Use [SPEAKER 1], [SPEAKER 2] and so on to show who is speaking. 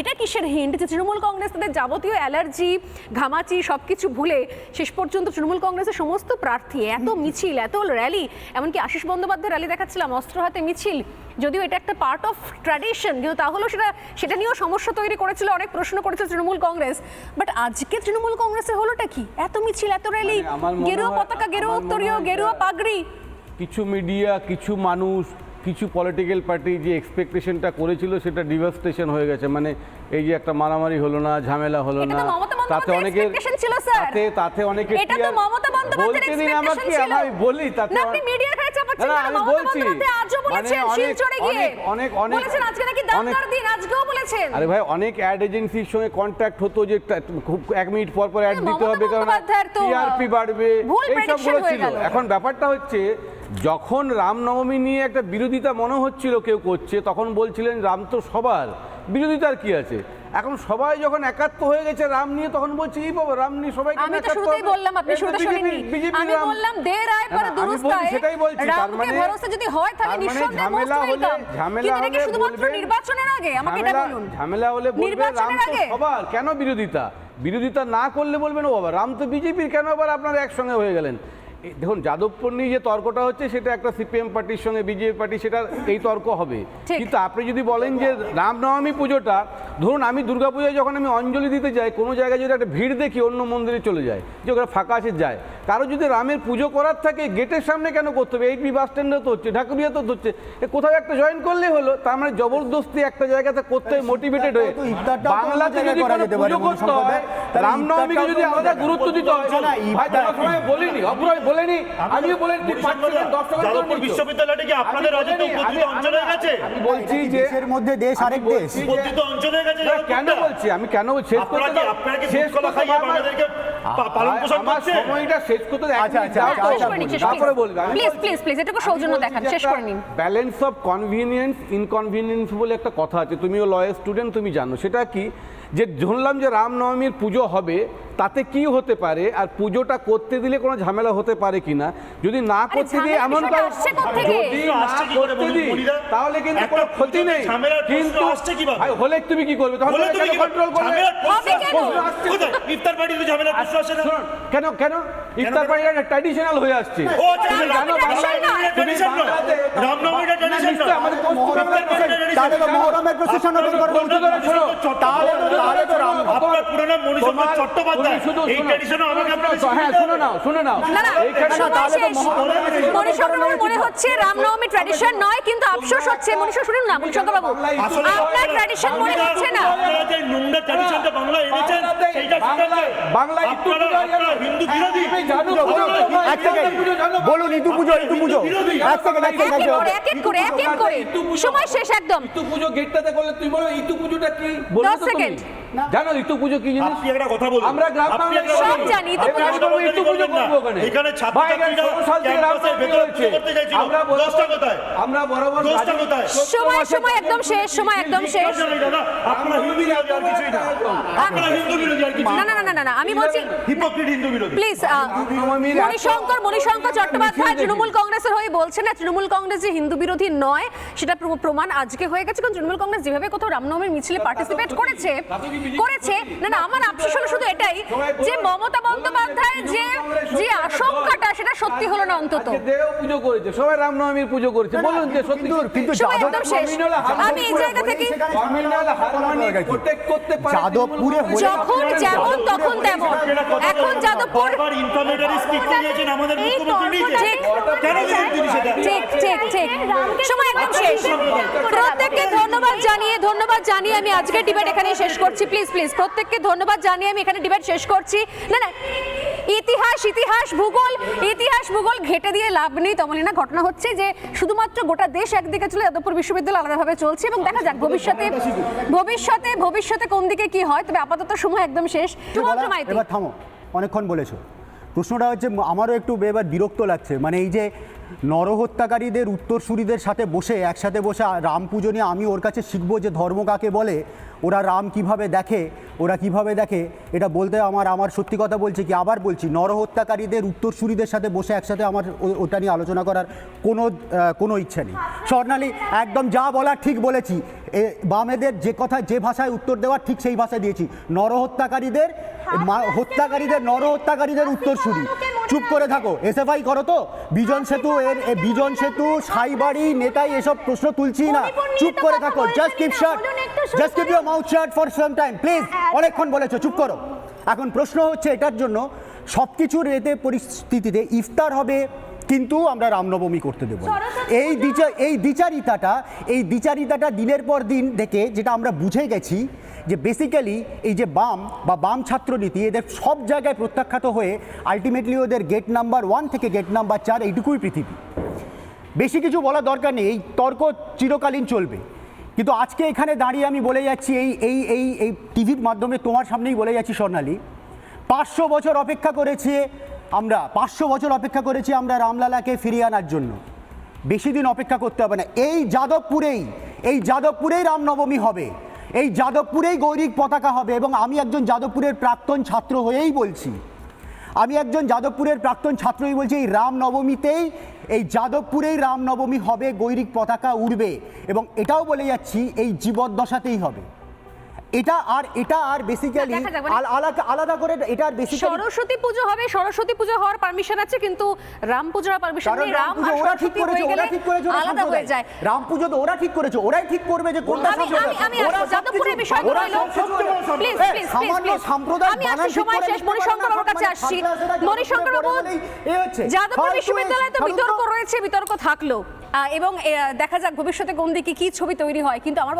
[SPEAKER 1] এটা কিসের হিন্ট যে তৃণমূল কংগ্রেস তাদের যাবতীয় অ্যালার্জি ঘামাচি সবকিছু ভুলে শেষ পর্যন্ত তৃণমূল কংগ্রেসের সমস্ত প্রার্থী এত মিছিল এত র্যালি এমনকি আশিস বন্দ্যোপাধ্যায় র্যালি দেখাচ্ছিলাম অস্ত্র হাতে মিছিল যদিও এটা একটা পার্ট অফ ট্র্যাডিশন কিন্তু তাহলেও সেটা সেটা নিয়েও সমস্যা তৈরি করেছিল অনেক প্রশ্ন করেছিল তৃণমূল কংগ্রেস। বাট আজকে তৃণমূল কংগ্রেসের হলোটা কি? এত মিছিল এত র্যালি
[SPEAKER 2] মানে মনে
[SPEAKER 1] গেরুয়া পতাকা গেরুয়া উত্তরীয় গেরুয়া পাগড়ি।
[SPEAKER 2] কিছু মিডিয়া কিছু মানুষ কিছু পলিটিক্যাল পার্টি যে এক্সপেকটেশনটা করেছিল সেটা ডিভাস্টেশন হয়ে গেছে মানে এই যে একটা মারামারি হলো না ঝামেলা হলো না তাতে
[SPEAKER 1] অনেকে ছিল,
[SPEAKER 2] তাতে তাতে অনেকে বলতে দিন আমাকে। আমি বলি তাতে আমি বলছি। মানে অনেক- অনেক- অনেক- অনেক- অনেক-
[SPEAKER 1] দিন, আজকেও বলেছেন।
[SPEAKER 2] আরে ভাই অনেক অ্যাড এজেন্সির সঙ্গে কন্ট্যাক্ট হতো যে খুব এক মিনিট পর পর অ্যাড দিতে হবে কারণ টিআরপি বাড়বে এই সবগুলো ছিল। এখন ব্যাপারটা হচ্ছে যখন রামনবমী নিয়ে একটা বিরোধিতা মনে হচ্ছিল কেউ করছে তখন বলছিলেন রাম তো সবার বিরোধিতার কি আছে? এখন সবাই যখন একাত্ম হয়ে গেছে রাম নিয়ে তখন বলছে এই বাবা রাম নিয়ে সবাই
[SPEAKER 1] আমি তো শুরুতেই বললাম আপনি শুরুতে শুনেননি আমি বললাম দের আয় পর দুরুস্ত আয়
[SPEAKER 2] সেটাই বলছি তার মানে
[SPEAKER 1] ভরসা যদি হয় তাহলে
[SPEAKER 2] মানে
[SPEAKER 1] নিঃসন্দেহে
[SPEAKER 2] ঝামেলা হলে ঝামেলা হলে
[SPEAKER 1] শুধুমাত্র নির্বাচনের আগে? আমাকে এটা
[SPEAKER 2] ঝামেলা-
[SPEAKER 1] বলুন।
[SPEAKER 2] ঝামেলা হলে বলবে রাম তো সবার। কেন বিরোধিতা? বিরোধিতা না করলে বলবেন ও বাবা রাম তো বিজেপির কেন আবার আপনারা একসঙ্গে হয়ে গেলেন? দেখুন যাদবপুর নিয়ে যে তর্কটা হচ্ছে সেটা একটা সিপিএম পার্টির সঙ্গে বিজেপি পার্টি সেটা এই তর্ক হবে। কিন্তু আপনি যদি বলেন যে রামনবমী পুজোটা ধরুন আমি দুর্গাপূজায় যখন আমি অঞ্জলি দিতে যাই কোনো জায়গায় যদি একটা ভিড় দেখি অন্য মন্দিরে চলে যায় যে ওখানে ফাঁকা আছে যায়। কারও যদি রামের পুজো করার থাকে গেটের সামনে কেন করতে হবে? এইট বি বাস স্ট্যান্ডে তো হচ্ছে ঢাকুরিয়াতে তো হচ্ছে। কোথাও একটা জয়েন করলে হলো তার মানে জবরদস্তি একটা জায়গাতে করতে মোটিভেটেড হয়ে বাংলাতে যদি কোনো পুজো করতে হয় রামনবমীকে যদি আলাদা গুরুত্ব দিতে হয় বলিনি অপুরাই বলেনি আমিও বলেনি।
[SPEAKER 3] বিশ্ববিদ্যালয়টা কি আপনাদের উপদ্রুত অঞ্চল হয়ে গেছে?
[SPEAKER 2] আমি বলছি যে
[SPEAKER 4] দেশের মধ্যে দেশ আরেক দেশ?
[SPEAKER 3] উপদ্রুত অঞ্চল হয়ে গেছে
[SPEAKER 2] কেন বলছি? আমি কেন বলছি? শেষ করতে দাও।
[SPEAKER 3] আপনারা কি
[SPEAKER 2] শেষ
[SPEAKER 3] দুধ কলা
[SPEAKER 2] করতে
[SPEAKER 3] খাইয়ে বাংলাদেশকে পালন পোষণ করছে?
[SPEAKER 2] সময়টা শেষ করতে দাও,
[SPEAKER 4] আচ্ছা, আচ্ছা, আচ্ছা,
[SPEAKER 2] তারপরে
[SPEAKER 4] আচ্ছা,
[SPEAKER 2] তারপরে বলব আমি
[SPEAKER 1] Please,
[SPEAKER 2] বলছি-
[SPEAKER 1] please, please, এটুকু সৌজন্য দেখান, শেষ করে নিন।
[SPEAKER 2] ব্যালেন্স অফ কনভিনিয়েন্স ইনকনভিনিয়েন্স বলে একটা কথা আছে। তুমিও লয়ের স্টুডেন্ট তুমি জানো। সেটা কি? যে ধরলাম যে রামনবমীর পুজো হবে তাতে কি হতে পারে আর পুজোটা করতে দিলে কোনো ঝামেলা হতে পারে কিনা যদি না করতে দিয়ে এমন? যদি না করতে দিই তাহলে কিন্তু কোনো ক্ষতি নেই কিন্তু হলে তুমি কি করবে তখন কন্ট্রোল করবে
[SPEAKER 1] কেন?
[SPEAKER 3] প্রশ্ন আসছে কোথায়? ইফতার পার্টিতে ঝামেলার প্রশ্ন আসে না
[SPEAKER 2] কেন কেন ইফতার পার্টি একটা ট্র্যাডিশনাল হয়ে আসছে
[SPEAKER 3] আচ্ছা,
[SPEAKER 2] তুমি জানো। বাংলাতে-
[SPEAKER 3] রামনবমীটা।
[SPEAKER 2] আমাদের পশ্চিমবাংলার
[SPEAKER 3] ইফতার পার্টিটা
[SPEAKER 2] tradition।
[SPEAKER 4] তাহলে তো মহরমের প্রসেশন ওপেন করা উচিত
[SPEAKER 2] ধরে শোনো,
[SPEAKER 4] তাহলে তো- তাহলে তো রাম
[SPEAKER 3] আপনার পুরো নাম মনীষচন্দ্র চট্টোপাধ্যায়। এই
[SPEAKER 2] শোনো।
[SPEAKER 3] আমাকে আপনাকে
[SPEAKER 2] হ্যাঁ শুনে নাও শুনে নাও।
[SPEAKER 1] না না
[SPEAKER 2] এইখানে-
[SPEAKER 1] সময় শেষ।
[SPEAKER 4] মহরমের প্রসেশন
[SPEAKER 1] মণিশঙ্কর
[SPEAKER 4] করা
[SPEAKER 1] বাবুর মনে হচ্ছে রামনবমী ট্র্যাডিশন নয় কিন্তু আফসোস হচ্ছে। মনীষা শুনুন না মণিশঙ্কর বাবু আপনার ট্র্যাডিশন মনে হচ্ছে না?
[SPEAKER 3] যে নোংরা tradition-টা বাংলা এনেছেন, সেইটা হিন্দু বিরোধী।
[SPEAKER 2] জানো পুজো,
[SPEAKER 4] এক সেকেন্ড। বলুন ইদু পুজো ইদু পুজো। এক সেকেন্ড এক
[SPEAKER 1] এক এক
[SPEAKER 4] সেকেন্ড
[SPEAKER 1] করে এক এক করে এক এক করে। সময় শেষ একদম।
[SPEAKER 2] ইতু পুজো গেটটাতে করলে তুই বলো ইতু পুজোটা কি?
[SPEAKER 1] দশ
[SPEAKER 2] তো তুমি? জানো ইতু পুজো কি জিনিস
[SPEAKER 3] আপনি একটা কথা বলুন।
[SPEAKER 2] আমরা গ্রাম
[SPEAKER 3] আপনি
[SPEAKER 2] বাংলায়
[SPEAKER 3] একটা
[SPEAKER 1] সব
[SPEAKER 3] কথা বলুন।
[SPEAKER 1] জানি,
[SPEAKER 2] আরে
[SPEAKER 1] পুজো
[SPEAKER 2] ইতু পুজো। করব ওখানে।
[SPEAKER 3] এখানে ছাত্রছাত্রীরা
[SPEAKER 2] সাল থেকে
[SPEAKER 3] ক্যাম্পাসের
[SPEAKER 2] রামনবমী হচ্ছে। আমরা বরাবর-
[SPEAKER 3] দোষটা কোথায়?
[SPEAKER 2] আমরা বরাবর রাজনীতি-
[SPEAKER 3] কোথায়?
[SPEAKER 1] সময় সময় একদম শেষ সময় একদম শেষ
[SPEAKER 3] আপনারা হিন্দু বিরোধী আর কিছুই না। আপনারা হিন্দু বিরোধী আর কিছুই
[SPEAKER 1] না না না না না না আমি বলছি
[SPEAKER 3] হিপোক্রিট হিন্দু বিরোধী
[SPEAKER 1] প্লিজ মণিশঙ্কর মণিশঙ্কর চট্টোপাধ্যায় তৃণমূল কংগ্রেসের হয়ে বলছেন না তৃণমূল কংগ্রেস যে হিন্দু বিরোধী নয় সেটা প্রমাণ আজকে হয়ে গেছে কারণ তৃণমূল কংগ্রেস যেভাবে কোথাও রামনবমীর মিছিলে পার্টিসিপেট করেছে করেছে। না না আমার আফসোস হলো শুধু এটাই যে মমতা বন্দ্যোপাধ্যায়ের যে যে আশঙ্কাটা সেটা সত্যি হলো না অন্তত।
[SPEAKER 2] আজকে দেও পুজো করেছে সবাই রামনবমীর পুজো করেছে। বলুন যে সত্যি
[SPEAKER 4] কিন্তু কিন্তু যাদব
[SPEAKER 1] শেষ। আমি এই জায়গা থেকে
[SPEAKER 2] কমিউনাল করতে পারে
[SPEAKER 4] যাদবপুরে
[SPEAKER 1] যখন যেমন তখন তেমন। এখন যাদবপুর
[SPEAKER 3] বারবার ইনফরমেটরি স্পিচ দিয়েছেন আমাদের
[SPEAKER 1] এই
[SPEAKER 3] মুখ্যমন্ত্রী নিজে
[SPEAKER 1] ঠিক
[SPEAKER 3] কেন দিলেন তিনি সেটা?
[SPEAKER 1] ঠিক ঠিক ঠিক সময় একদম শেষ। প্রত্যেককে ধন্যবাদ জানিয়ে ধন্যবাদ জানিয়ে আমি ডিবেট এখানে শেষ করছি। প্লিজ প্লিজ প্রত্যেককে ধন্যবাদ জানিয়ে আমি এখানে ডিবেট শেষ করছি। না না ইতিহাস ইতিহাস ভূগোল ইতিহাস ভূগোল ঘেটে দিয়ে লাভ নেই তমলিনা। ঘটনা হচ্ছে যে শুধুমাত্র গোটা দেশ একদিকে চলে যাদবপুর বিশ্ববিদ্যালয় আলাদাভাবে চলছে এবং দেখা যাক ভবিষ্যতে ভবিষ্যতে ভবিষ্যতে কোন দিকে কি হয়। তবে আপাতত সময় একদম শেষ। মাইতি।
[SPEAKER 4] থামো অনেকক্ষণ বলেছ। প্রশ্নটা হচ্ছে আমারও একটু এবার বিরক্ত লাগছে। মানে এই যে নরহত্যাকারীদের উত্তরসূরিদের সাথে বসে একসাথে বসে রাম পুজো নিয়ে আমি ওর কাছে শিখব যে ধর্ম কাকে বলে ওরা রাম কীভাবে দেখে ওরা কীভাবে দেখে এটা বলতে আমার আমার সত্যি কথা বলছি কি আবার বলছি নরহত্যাকারীদের উত্তরসূরিদের সাথে বসে একসাথে আমার ওটা নিয়ে আলোচনা করার কোনো কোনো ইচ্ছা নেই স্বর্ণালী একদম যা বলার ঠিক বলেছি এ বামেদের যে কথা যে ভাষায় উত্তর দেওয়ার ঠিক সেই ভাষায় দিয়েছি নরহত্যাকারীদের হত্যাকারীদের নরহত্যাকারীদের উত্তরসূরি চুপ করে থাকো। এসএফআই করো তো। বিজন সেতু এর বিজন সেতু সাইবাড়ি নেতাই এসব প্রশ্ন তুলছি না। চুপ করে থাকো। Just keep shut just keep. Your mouth shut for some time please. অনেকক্ষণ বলেছ। চুপ করো। এখন প্রশ্ন হচ্ছে এটার জন্য সব কিছুর এতে পরিস্থিতিতে ইফতার হবে কিন্তু আমরা রামনবমী করতে দেবো এই বিচার এই দ্বিচারিতাটা এই দ্বিচারিতাটা দিনের পর দিন দেখে যেটা আমরা বুঝে গেছি যে বেসিক্যালি এই যে বাম বা বাম ছাত্রনীতি, এদের সব জায়গায় প্রত্যাখ্যাত হয়ে আলটিমেটলি ওদের গেট নাম্বার ওয়ান থেকে গেট নাম্বার চার এইটুকুই পৃথিবী। বেশি কিছু বলার দরকার নেই, এই তর্ক চিরকালীন চলবে। কিন্তু আজকে এখানে দাঁড়িয়ে আমি বলে যাচ্ছি, এই এই এই এই টিভির মাধ্যমে তোমার সামনেই বলে যাচ্ছি স্বর্ণালী। পাঁচশো বছর অপেক্ষা করেছে আমরা, পাঁচশো বছর অপেক্ষা করেছি আমরা রামলালাকে ফিরিয়ে আনার জন্য। বেশি দিন অপেক্ষা করতে হবে না। এই যাদবপুরেই এই যাদবপুরেই রামনবমী হবে। এই যাদবপুরেই গৌরিক পতাকা হবে এবং আমি একজন যাদবপুরের প্রাক্তন ছাত্র হয়েই বলছি। আমি একজন যাদবপুরের প্রাক্তন ছাত্রই বলছি, এই রামনবমীতেই, এই যাদবপুরেই রামনবমী হবে, গৈরিক পতাকা উড়বে। এবং এটাও বলে যাচ্ছি, এই জীবদ্দশাতেই হবে। এটা আর এটা আর বেসিক্যালি
[SPEAKER 1] মানে-
[SPEAKER 4] আলাদা আলাদা করে এটা আর বেসিক্যালি
[SPEAKER 1] সরস্বতী পুজো হবে সরস্বতী পুজো হওয়ার পারমিশন আছে কিন্তু রাম পুজোর পারমিশন নেই।
[SPEAKER 4] রাম
[SPEAKER 1] আর
[SPEAKER 4] ওরা ঠিক করেছে ওরা ঠিক করেছে
[SPEAKER 1] আলাদা হয়ে যায়।
[SPEAKER 4] রাম পুজো তো ওরা ঠিক করেছে ওরাই ঠিক করবে যে কোনটা সম্প্রদায়।
[SPEAKER 1] আমি আমি
[SPEAKER 4] ওরা সব
[SPEAKER 1] যাদবপুরের
[SPEAKER 4] সব কিছু-
[SPEAKER 1] প্লিজ প্লিজ
[SPEAKER 4] সামান্য
[SPEAKER 1] প্লিজ।
[SPEAKER 4] সাম্প্রদায়িক
[SPEAKER 1] আমি
[SPEAKER 4] ঠিক
[SPEAKER 1] সময় শেষ
[SPEAKER 4] দিতে পারে
[SPEAKER 1] মণিশঙ্কর
[SPEAKER 4] না,
[SPEAKER 1] বাবুর কাছে
[SPEAKER 4] মানে
[SPEAKER 1] আসছি মণিশঙ্কর বাবু
[SPEAKER 4] বলেই এ হচ্ছে।
[SPEAKER 1] যাদবপুর বিশ্ববিদ্যালয়ে তো বিতর্ক রয়েছে বিতর্ক থাকল। এবং দেখা যাক ভবিষ্যতে কোন দিকে কি ছবি তৈরি হয় কিন্তু আমার